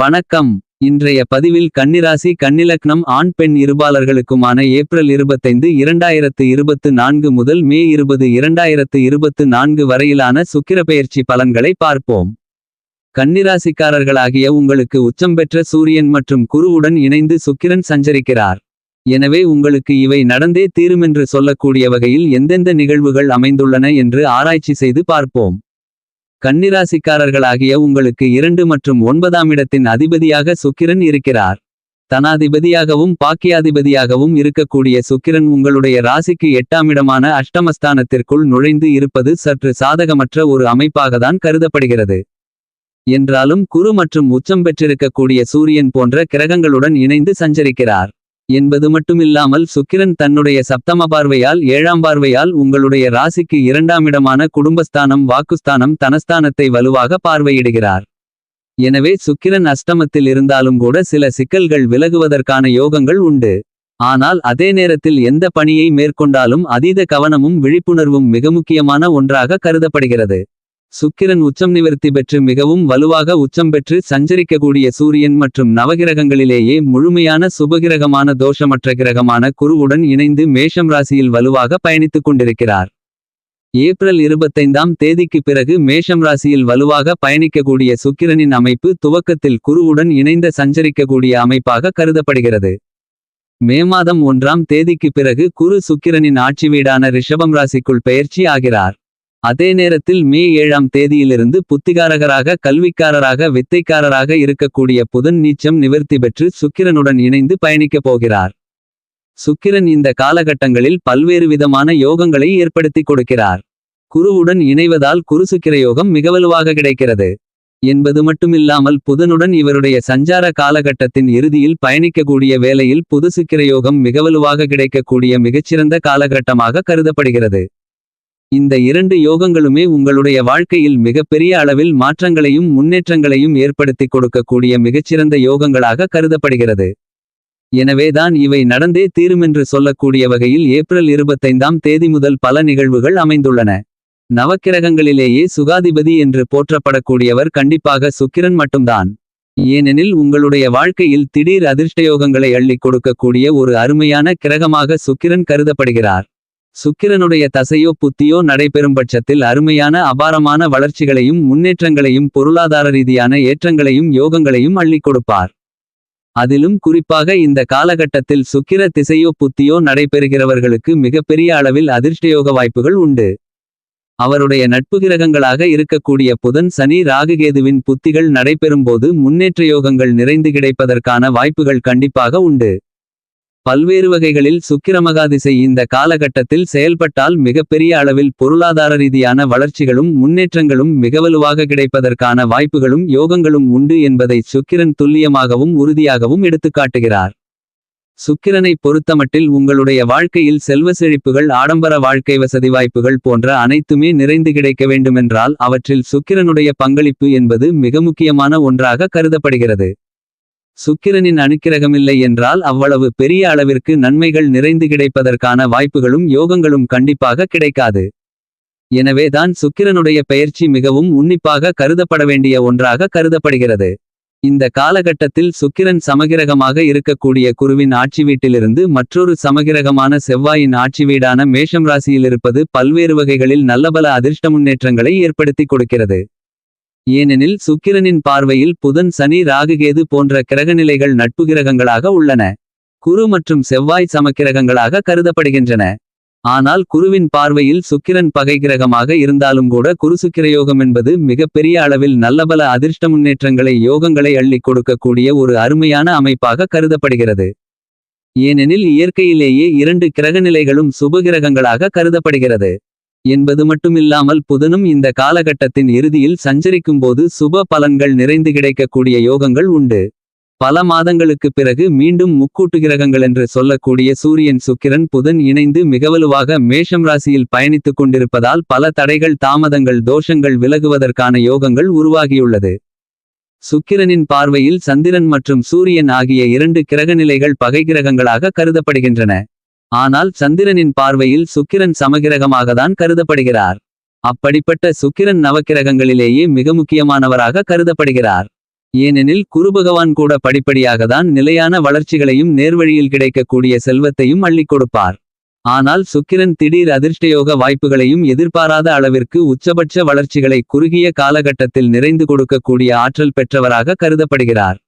வணக்கம். இன்றைய பதிவில் கன்னிராசி கன்னிலக்னம் ஆண் பெண் இருபாலர்களுக்குமான ஏப்ரல் இருபத்தைந்து இரண்டாயிரத்து இருபத்து நான்கு முதல் மே இருபது இரண்டாயிரத்து இருபத்து நான்கு வரையிலான சுக்கிரப்பெயர்ச்சி பலன்களை பார்ப்போம். கன்னிராசிக்காரர்களாகிய உங்களுக்கு உச்சம் பெற்ற சூரியன் மற்றும் குருவுடன் இணைந்து சுக்கிரன் சஞ்சரிக்கிறார். எனவே உங்களுக்கு இவை நடந்தே தீருமென்று சொல்லக்கூடிய வகையில் எந்தெந்த நிகழ்வுகள் அமைந்துள்ளன என்று ஆராய்ச்சி செய்து பார்ப்போம். கன்னிராசிக்காரர்களாகிய உங்களுக்கு இரண்டு மற்றும் ஒன்பதாம் இடத்தின் அதிபதியாக சுக்கிரன் இருக்கிறார். தனாதிபதியாகவும் பாக்கியாதிபதியாகவும் இருக்கக்கூடிய சுக்கிரன் உங்களுடைய ராசிக்கு எட்டாம் இடமான அஷ்டமஸ்தானத்திற்குள் நுழைந்து இருப்பது சற்று சாதகமற்ற ஒரு அமைப்பாகத்தான் கருதப்படுகிறது. என்றாலும் குரு மற்றும் உச்சம் பெற்றிருக்கக்கூடிய சூரியன் போன்ற கிரகங்களுடன் இணைந்து சஞ்சரிக்கிறார். என்பது மட்டுமில்லாமல் சுக்கிரன் தன்னுடைய சப்தம பார்வையால் ஏழாம் பார்வையால் உங்களுடைய ராசிக்கு இரண்டாம் இடமான குடும்பஸ்தானம் வாக்குஸ்தானம் தனஸ்தானத்தை வலுவாக பார்வையிடுகிறார். எனவே சுக்கிரன் அஷ்டமத்தில் இருந்தாலும் கூட சில சிக்கல்கள் விலகுவதற்கான யோகங்கள் உண்டு. ஆனால் அதே நேரத்தில் எந்த பணியை மேற்கொண்டாலும் அதீத கவனமும் விழிப்புணர்வும் மிக முக்கியமான ஒன்றாக கருதப்படுகிறது. சுக்கிரன் உச்சம் நிவர்த்தி பெற்று மிகவும் வலுவாக உச்சம் பெற்று சஞ்சரிக்கக்கூடிய சூரியன் மற்றும் நவகிரகங்களிலேயே முழுமையான சுபகிரகமான தோஷமற்ற கிரகமான குருவுடன் இணைந்து மேஷம் ராசியில் வலுவாக பயணித்துக் கொண்டிருக்கிறார். ஏப்ரல் இருபத்தைந்தாம் தேதிக்கு பிறகு மேஷம் ராசியில் வலுவாக பயணிக்கக்கூடிய சுக்கிரனின் அமைப்பு துவக்கத்தில் குருவுடன் இணைந்த சஞ்சரிக்கக்கூடிய அமைப்பாக கருதப்படுகிறது. மே மாதம் ஒன்றாம் தேதிக்கு பிறகு குரு சுக்கிரனின் ஆட்சி வீடான ரிஷபம் ராசிக்குள் பெயர்ச்சி ஆகிறார். அதே நேரத்தில் மே ஏழாம் தேதியிலிருந்து புத்திகாரகராக கல்விக்காரராக வித்தைக்காரராக இருக்கக்கூடிய புதன் நீச்சம் நிவர்த்தி பெற்று சுக்கிரனுடன் இணைந்து பயணிக்கப் போகிறார். சுக்கிரன் இந்த காலகட்டங்களில் பல்வேறு விதமான யோகங்களை ஏற்படுத்தி கொடுக்கிறார். குருவுடன் இணைவதால் குருசுக்கிர யோகம் மிக வலுவாக கிடைக்கிறது. என்பது மட்டுமில்லாமல் புதனுடன் இவருடைய சஞ்சார காலகட்டத்தின் இறுதியில் பயணிக்கக்கூடிய வேளையில் புது சுக்கிர யோகம் மிக வலுவாக கிடைக்கக்கூடிய மிகச்சிறந்த காலகட்டமாக கருதப்படுகிறது. இந்த இரண்டு யோகங்களுமே உங்களுடைய வாழ்க்கையில் மிகப்பெரிய அளவில் மாற்றங்களையும் முன்னேற்றங்களையும் ஏற்படுத்தி கொடுக்கக்கூடிய மிகச்சிறந்த யோகங்களாக கருதப்படுகிறது. எனவேதான் இவை நடந்தே தீருமென்று சொல்லக்கூடிய வகையில் ஏப்ரல் இருபத்தைந்தாம் தேதி முதல் பல நிகழ்வுகள் அமைந்துள்ளன. நவக்கிரகங்களிலேயே சுகாதிபதி என்று போற்றப்படக்கூடியவர் கண்டிப்பாக சுக்கிரன் மட்டும்தான். ஏனெனில் உங்களுடைய வாழ்க்கையில் திடீர் அதிர்ஷ்டயோகங்களை அள்ளிக் கொடுக்கக்கூடிய ஒரு அருமையான கிரகமாக சுக்கிரன் கருதப்படுகிறார். சுக்கிரனுடைய தசையோ புத்தியோ நடைபெறும் பட்சத்தில் அருமையான அபாரமான வளர்ச்சிகளையும் முன்னேற்றங்களையும் பொருளாதார ரீதியான ஏற்றங்களையும் யோகங்களையும் அள்ளிக் கொடுப்பார். அதிலும் குறிப்பாக இந்த காலகட்டத்தில் சுக்கிர திசையோ புத்தியோ நடைபெறுகிறவர்களுக்கு மிகப்பெரிய அளவில் அதிர்ஷ்டயோக வாய்ப்புகள் உண்டு. அவருடைய நட்பு கிரகங்களாக இருக்கக்கூடிய புதன் சனி ராகுகேதுவின் புத்திகள் நடைபெறும்போது முன்னேற்ற யோகங்கள் நிறைந்து கிடைப்பதற்கான வாய்ப்புகள் கண்டிப்பாக உண்டு. பல்வேறு வகைகளில் சுக்கிரமகாதிசை இந்த காலகட்டத்தில் செயல்பட்டால் மிகப்பெரிய அளவில் பொருளாதார ரீதியான வளர்ச்சிகளும் முன்னேற்றங்களும் மிகவலுவாக கிடைப்பதற்கான வாய்ப்புகளும் யோகங்களும் உண்டு என்பதை சுக்கிரன் துல்லியமாகவும் உறுதியாகவும் எடுத்துக்காட்டுகிறார். சுக்கிரனை பொறுத்தமட்டில் உங்களுடைய வாழ்க்கையில் செல்வ செழிப்புகள் ஆடம்பர வாழ்க்கை வசதி வாய்ப்புகள் போன்ற அனைத்துமே நிறைந்து கிடைக்க வேண்டுமென்றால் அவற்றில் சுக்கிரனுடைய பங்களிப்பு என்பது மிக முக்கியமான ஒன்றாக கருதப்படுகிறது. சுக்கிரனின் அணுக்கிரகமில்லை என்றால் அவ்வளவு பெரிய அளவிற்கு நன்மைகள் நிறைந்து கிடைப்பதற்கான வாய்ப்புகளும் யோகங்களும் கண்டிப்பாக கிடைக்காது. எனவேதான் சுக்கிரனுடைய பெயர்ச்சி மிகவும் உன்னிப்பாக கருதப்பட வேண்டிய ஒன்றாக கருதப்படுகிறது. இந்த காலகட்டத்தில் சுக்கிரன் சமகிரகமாக இருக்கக்கூடிய குருவின் ஆட்சி வீட்டிலிருந்து மற்றொரு சமகிரகமான செவ்வாயின் ஆட்சி வீடான மேஷம் ராசியிலிருப்பது பல்வேறு வகைகளில் நல்லபல அதிர்ஷ்ட முன்னேற்றங்களை ஏற்படுத்தி கொடுக்கிறது. ஏனெனில் சுக்கிரனின் பார்வையில் புதன் சனி ராகுகேது போன்ற கிரகநிலைகள் நட்பு கிரகங்களாக உள்ளன. குரு மற்றும் செவ்வாய் சமக்கிரகங்களாக கருதப்படுகின்றன. ஆனால் குருவின் பார்வையில் சுக்கிரன் பகை கிரகமாக இருந்தாலும் கூட குருசுக்கிரயோகம் என்பது மிகப்பெரிய அளவில் நல்லபல அதிர்ஷ்ட முன்னேற்றங்களை யோகங்களை அள்ளிக் கொடுக்கக்கூடிய ஒரு அருமையான அமைப்பாக கருதப்படுகிறது. ஏனெனில் இயற்கையிலேயே இரண்டு கிரகநிலைகளும் சுபகிரகங்களாக கருதப்படுகிறது. என்பது மட்டுமில்லாமல் புதனும் இந்த காலகட்டத்தின் இறுதியில் சஞ்சரிக்கும்போது சுப பலன்கள் நிறைந்து கிடைக்கக்கூடிய யோகங்கள் உண்டு. பல மாதங்களுக்குப் பிறகு மீண்டும் முக்கூட்டு கிரகங்கள் என்று சொல்லக்கூடிய சூரியன் சுக்கிரன் புதன் இணைந்து மிகவலுவாக மேஷம் ராசியில் பயணித்துக் கொண்டிருப்பதால் பல தடைகள் தாமதங்கள் தோஷங்கள் விலகுவதற்கான யோகங்கள் உருவாகியுள்ளது. சுக்கிரனின் பார்வையில் சந்திரன் மற்றும் சூரியன் ஆகிய இரண்டு கிரகநிலைகள் பகை கிரகங்களாக கருதப்படுகின்றன. ஆனால் சந்திரனின் பார்வையில் சுக்கிரன் சமகிரகமாகத்தான் கருதப்படுகிறார். அப்படிப்பட்ட சுக்கிரன் நவக்கிரகங்களிலேயே மிக முக்கியமானவராக கருதப்படுகிறார். ஏனெனில் குருபகவான் கூட படிப்படியாகத்தான் நிலையான வளர்ச்சிகளையும் நேர்வழியில் கிடைக்கக்கூடிய செல்வத்தையும் அள்ளிக் கொடுப்பார். ஆனால் சுக்கிரன் திடீர் அதிர்ஷ்டயோக வாய்ப்புகளையும் எதிர்பாராத அளவிற்கு உச்சபட்ச வளர்ச்சிகளை குறுகிய காலகட்டத்தில் நிறைந்து கொடுக்கக்கூடிய ஆற்றல் பெற்றவராக கருதப்படுகிறார்.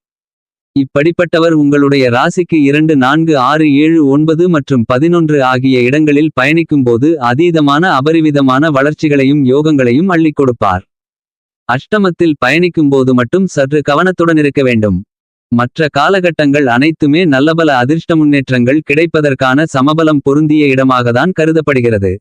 இப்படிப்பட்டவர் உங்களுடைய ராசிக்கு இரண்டு நான்கு ஆறு ஏழு ஒன்பது மற்றும் பதினொன்று ஆகிய இடங்களில் பயணிக்கும்போது அதீதமான அபரிவிதமான வளர்ச்சிகளையும் யோகங்களையும் அள்ளிக் கொடுப்பார். அஷ்டமத்தில் பயணிக்கும்போது மட்டும் சற்று கவனத்துடன் இருக்க வேண்டும். மற்ற காலகட்டங்கள் அனைத்துமே நல்லபல அதிர்ஷ்ட முன்னேற்றங்கள் கிடைப்பதற்கான சமபலம் பொருந்திய இடமாகத்தான் கருதப்படுகிறது.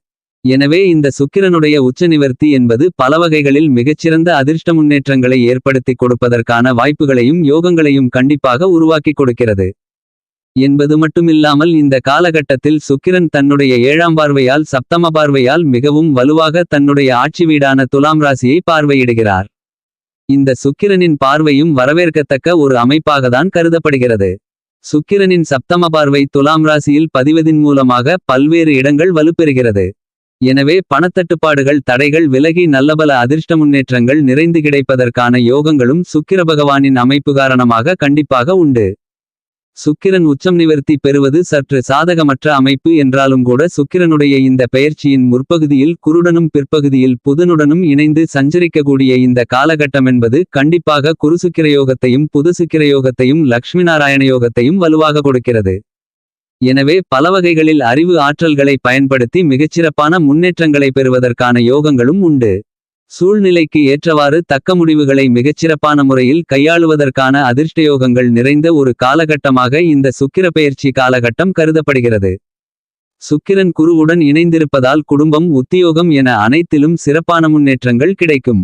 எனவே இந்த சுக்கிரனுடைய உச்ச நிவர்த்தி என்பது பல வகைகளில் மிகச்சிறந்த அதிர்ஷ்ட முன்னேற்றங்களை ஏற்படுத்திக் கொடுப்பதற்கான வாய்ப்புகளையும் யோகங்களையும் கண்டிப்பாக உருவாக்கிக் கொடுக்கிறது. என்பது மட்டுமில்லாமல் இந்த காலகட்டத்தில் சுக்கிரன் தன்னுடைய ஏழாம் பார்வையால் சப்தம பார்வையால் மிகவும் வலுவாக தன்னுடைய ஆட்சி வீடான துலாம் ராசியை பார்வையிடுகிறார். இந்த சுக்கிரனின் பார்வையும் வரவேற்கத்தக்க ஒரு அமைப்பாகத்தான் கருதப்படுகிறது. சுக்கிரனின் சப்தம பார்வை துலாம் ராசியில் பதிவதின் மூலமாக பல்வேறு இடங்கள் வலுப்பெறுகிறது. எனவே பணத்தட்டுப்பாடுகள் தடைகள் விலகி நல்லபல அதிர்ஷ்ட முன்னேற்றங்கள் நிறைந்து கிடைப்பதற்கான யோகங்களும் சுக்கிர பகவானின் அமைப்பு காரணமாக கண்டிப்பாக உண்டு. சுக்கிரன் உச்சம் நிவர்த்தி பெறுவது சற்று சாதகமற்ற அமைப்பு என்றாலும் கூட சுக்கிரனுடைய இந்த பெயர்ச்சியின் முற்பகுதியில் குருடனும் பிற்பகுதியில் புதனுடனும் இணைந்து சஞ்சரிக்கக்கூடிய இந்த காலகட்டமென்பது கண்டிப்பாக குருசுக்கிர யோகத்தையும் புதுசுக்கிர யோகத்தையும் லக்ஷ்மி நாராயண யோகத்தையும் வலுவாக கொடுக்கிறது. எனவே பல வகைகளில் அறிவு ஆற்றல்களை பயன்படுத்தி மிகச்சிறப்பான முன்னேற்றங்களை பெறுவதற்கான யோகங்களும் உண்டு. சூழ்நிலைக்கு ஏற்றவாறு தக்க முடிவுகளை மிகச்சிறப்பான முறையில் கையாளுவதற்கான அதிர்ஷ்டயோகங்கள் நிறைந்த ஒரு காலகட்டமாக இந்த சுக்கிர பெயர்ச்சி காலகட்டம் கருதப்படுகிறது. சுக்கிரன் குருவுடன் இணைந்திருப்பதால் குடும்பம் உத்தியோகம் என அனைத்திலும் சிறப்பான முன்னேற்றங்கள் கிடைக்கும்.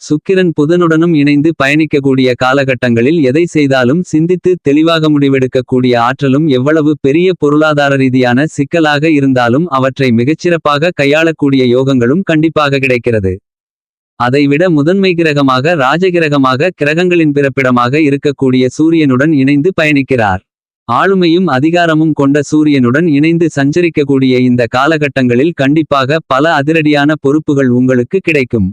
சுக்கிரன் புதனுடனும் இணைந்து பயணிக்கக்கூடிய காலகட்டங்களில் எதை செய்தாலும் சிந்தித்து தெளிவாக முடிவெடுக்கக்கூடிய ஆற்றலும் எவ்வளவு பெரிய பொருளாதார ரீதியான சிக்கலாக இருந்தாலும் அவற்றை மிகச்சிறப்பாக கையாளக்கூடிய யோகங்களும் கண்டிப்பாக கிடைக்கிறது. அதைவிட முதன்மை கிரகமாக ராஜகிரகமாக கிரகங்களின் பிறப்பிடமாக இருக்கக்கூடிய சூரியனுடன் இணைந்து பயணிக்கிறார். ஆளுமையும் அதிகாரமும் கொண்ட சூரியனுடன் இணைந்து சஞ்சரிக்கக்கூடிய இந்த காலகட்டங்களில் கண்டிப்பாக பல அதிரடியான பொறுப்புகள் உங்களுக்கு கிடைக்கும்.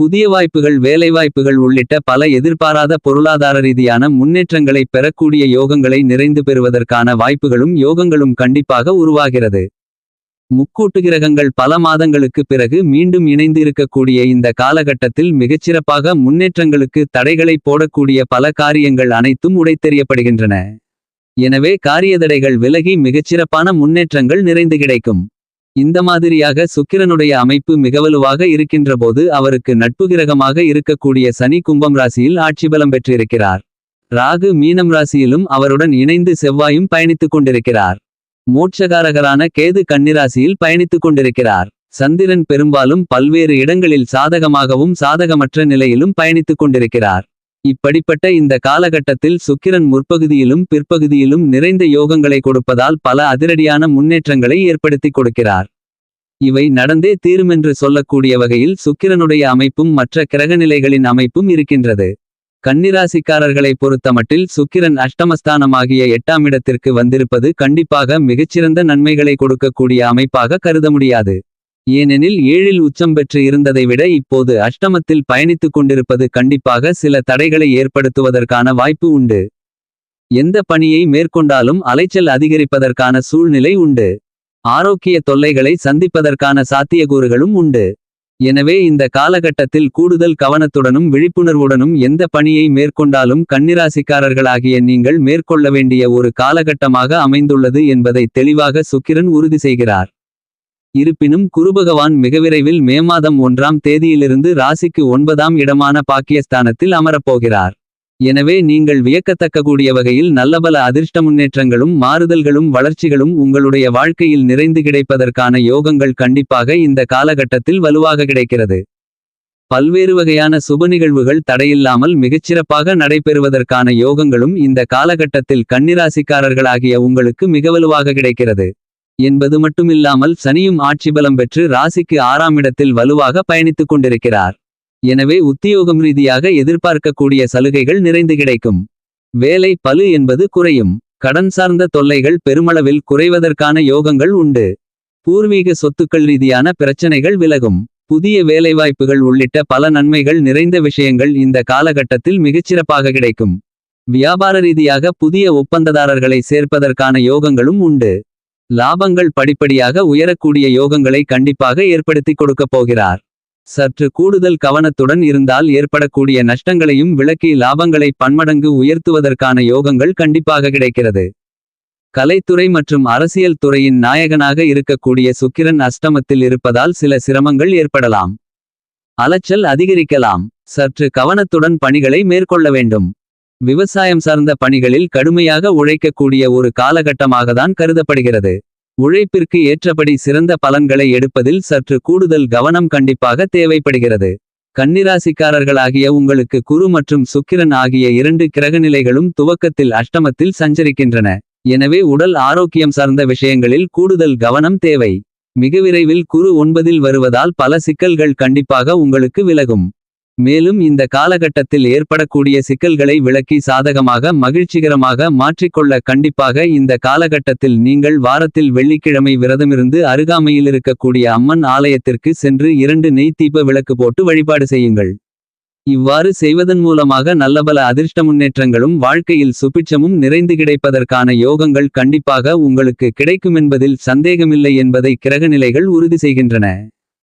புதிய வாய்ப்புகள் வேலைவாய்ப்புகள் உள்ளிட்ட பல எதிர்பாராத பொருளாதார ரீதியான முன்னேற்றங்களை பெறக்கூடிய யோகங்களை நிறைந்து பெறுவதற்கான வாய்ப்புகளும் யோகங்களும் கண்டிப்பாக உருவாகிறது. முக்கூட்டு கிரகங்கள் பல மாதங்களுக்கு பிறகு மீண்டும் இணைந்து இருக்கக்கூடிய இந்த காலகட்டத்தில் மிகச்சிறப்பாக முன்னேற்றங்களுக்கு தடைகளை போடக்கூடிய பல காரியங்கள் அனைத்தும் உடைத்தெறியப்படுகின்றன. எனவே காரியதடைகள் விலகி மிகச்சிறப்பான முன்னேற்றங்கள் நிறைந்து கிடைக்கும். இந்த மாதிரியாக சுக்கிரனுடைய அமைப்பு மிகவலுவாக இருக்கின்றபோது அவருக்கு நட்பு கிரகமாக இருக்கக்கூடிய சனி கும்பம் ராசியில் ஆட்சிபலம் பெற்றிருக்கிறார். ராகு மீனம் ராசியிலும் அவருடன் இணைந்து செவ்வாயும் பயணித்துக் கொண்டிருக்கிறார். மோட்சகாரகரான கேது கன்னிராசியில் பயணித்துக் கொண்டிருக்கிறார். சந்திரன் பெரும்பாலும் பல்வேறு இடங்களில் சாதகமாகவும் சாதகமற்ற நிலையிலும் பயணித்துக் கொண்டிருக்கிறார். இப்படிப்பட்ட இந்த காலகட்டத்தில் சுக்கிரன் முற்பகுதியிலும் பிற்பகுதியிலும் நிறைந்த யோகங்களை கொடுப்பதால் பல அதிரடியான முன்னேற்றங்களை ஏற்படுத்திக் கொடுக்கிறார். இவை நடந்தே தீருமென்று சொல்லக்கூடிய வகையில் சுக்கிரனுடைய அமைப்பும் மற்ற கிரகநிலைகளின் அமைப்பும் இருக்கின்றது. கன்னிராசிக்காரர்களை பொறுத்தமட்டில் சுக்கிரன் அஷ்டமஸ்தானமாகிய எட்டாம் இடத்திற்கு வந்திருப்பது கண்டிப்பாக மிகச்சிறந்த நன்மைகளை கொடுக்கக்கூடிய அமைப்பாக கருத முடியாது. ஏனெனில் ஏழில் உச்சம் பெற்று இருந்ததை விட இப்போது அஷ்டமத்தில் பயணித்துக் கொண்டிருப்பது கண்டிப்பாக சில தடைகளை ஏற்படுத்துவதற்கான வாய்ப்பு உண்டு. எந்த பணியை மேற்கொண்டாலும் அலைச்சல் அதிகரிப்பதற்கான சூழ்நிலை உண்டு. ஆரோக்கிய தொல்லைகளை சந்திப்பதற்கான சாத்தியக்கூறுகளும் உண்டு. எனவே இந்த காலகட்டத்தில் கூடுதல் கவனத்துடனும் விழிப்புணர்வுடனும் எந்த பணியை மேற்கொண்டாலும் கன்னிராசிக்காரர்களாகிய நீங்கள் மேற்கொள்ள வேண்டிய ஒரு காலகட்டமாக அமைந்துள்ளது என்பதை தெளிவாக சுக்கிரன் உறுதி செய்கிறார். இருப்பினும் குருபகவான் மிக விரைவில் மே மாதம் ஒன்றாம் தேதியிலிருந்து ராசிக்கு ஒன்பதாம் இடமான பாக்கியஸ்தானத்தில் அமரப்போகிறார். எனவே நீங்கள் வியக்கத்தக்கக்கூடிய வகையில் நல்லபல அதிர்ஷ்ட முன்னேற்றங்களும் மாறுதல்களும் வளர்ச்சிகளும் உங்களுடைய வாழ்க்கையில் நிறைந்து கிடைப்பதற்கான யோகங்கள் கண்டிப்பாக இந்த காலகட்டத்தில் வலுவாக கிடைக்கிறது. பல்வேறு வகையான சுப நிகழ்வுகள் தடையில்லாமல் மிகச்சிறப்பாக நடைபெறுவதற்கான யோகங்களும் இந்த காலகட்டத்தில் கன்னிராசிக்காரர்களாகிய உங்களுக்கு மிக வலுவாக கிடைக்கிறது. என்பது மட்டுமில்லாமல் சனியும் ஆட்சி பலம் பெற்று ராசிக்கு ஆறாம் இடத்தில் வலுவாக பயணித்துக் கொண்டிருக்கிறார். எனவே உத்தியோகம் ரீதியாக எதிர்பார்க்கக்கூடிய சலுகைகள் நிறைந்து கிடைக்கும். வேலை பலு என்பது குறையும். கடன் சார்ந்த தொல்லைகள் பெருமளவில் குறைவதற்கான யோகங்கள் உண்டு. பூர்வீக சொத்துக்கள் ரீதியான பிரச்சனைகள் விலகும். புதிய வேலைவாய்ப்புகள் உள்ளிட்ட பல நன்மைகள் நிறைந்த விஷயங்கள் இந்த காலகட்டத்தில் மிகச்சிறப்பாக கிடைக்கும். வியாபார ரீதியாக புதிய ஒப்பந்ததாரர்களை சேர்ப்பதற்கான யோகங்களும் உண்டு. லாபங்கள் படிப்படியாக உயரக்கூடிய யோகங்களை கண்டிப்பாக ஏற்படுத்திக் கொடுக்கப் போகிறார். சற்று கூடுதல் கவனத்துடன் இருந்தால் ஏற்படக்கூடிய நஷ்டங்களையும் விளக்கி லாபங்களை பன்மடங்கு உயர்த்துவதற்கான யோகங்கள் கண்டிப்பாக கிடைக்கிறது. கலைத்துறை மற்றும் அரசியல் துறையின் நாயகனாக இருக்கக்கூடிய சுக்கிரன் அஷ்டமத்தில் இருப்பதால் சில சிரமங்கள் ஏற்படலாம். அலைச்சல் அதிகரிக்கலாம். சற்று கவனத்துடன் பணிகளை மேற்கொள்ள வேண்டும். விவசாயம் சார்ந்த பணிகளில் கடுமையாக உழைக்கக்கூடிய ஒரு காலகட்டமாகத்தான் கருதப்படுகிறது. உழைப்பிற்கு ஏற்றபடி சிறந்த பலன்களை எடுப்பதில் சற்று கூடுதல் கவனம் கண்டிப்பாக தேவைப்படுகிறது. கன்னிராசிக்காரர்களாகிய உங்களுக்கு குரு மற்றும் சுக்கிரன் ஆகிய இரண்டு கிரகநிலைகளும் துவக்கத்தில் அஷ்டமத்தில் சஞ்சரிக்கின்றன. எனவே உடல் ஆரோக்கியம் சார்ந்த விஷயங்களில் கூடுதல் கவனம் தேவை. மிக விரைவில் குரு ஒன்பதில் வருவதால் பல சிக்கல்கள் கண்டிப்பாக உங்களுக்கு விலகும். மேலும் இந்த காலகட்டத்தில் ஏற்படக்கூடிய சிக்கல்களை விளக்கி சாதகமாக மகிழ்ச்சிகரமாக மாற்றிக்கொள்ள கண்டிப்பாக இந்த காலகட்டத்தில் நீங்கள் வாரத்தில் வெள்ளிக்கிழமை விரதமிருந்து அருகாமையில் இருக்கக்கூடிய அம்மன் ஆலயத்திற்கு சென்று இரண்டு நெய் தீப விளக்கு போட்டு வழிபாடு செய்யுங்கள். இவ்வாறு செய்வதன் மூலமாக நல்லபல அதிர்ஷ்ட முன்னேற்றங்களும் வாழ்க்கையில் சுபிட்சமும் நிறைந்து கிடைப்பதற்கான யோகங்கள் கண்டிப்பாக உங்களுக்கு கிடைக்குமென்பதில் சந்தேகமில்லை என்பதை கிரகநிலைகள் உறுதி செய்கின்றன.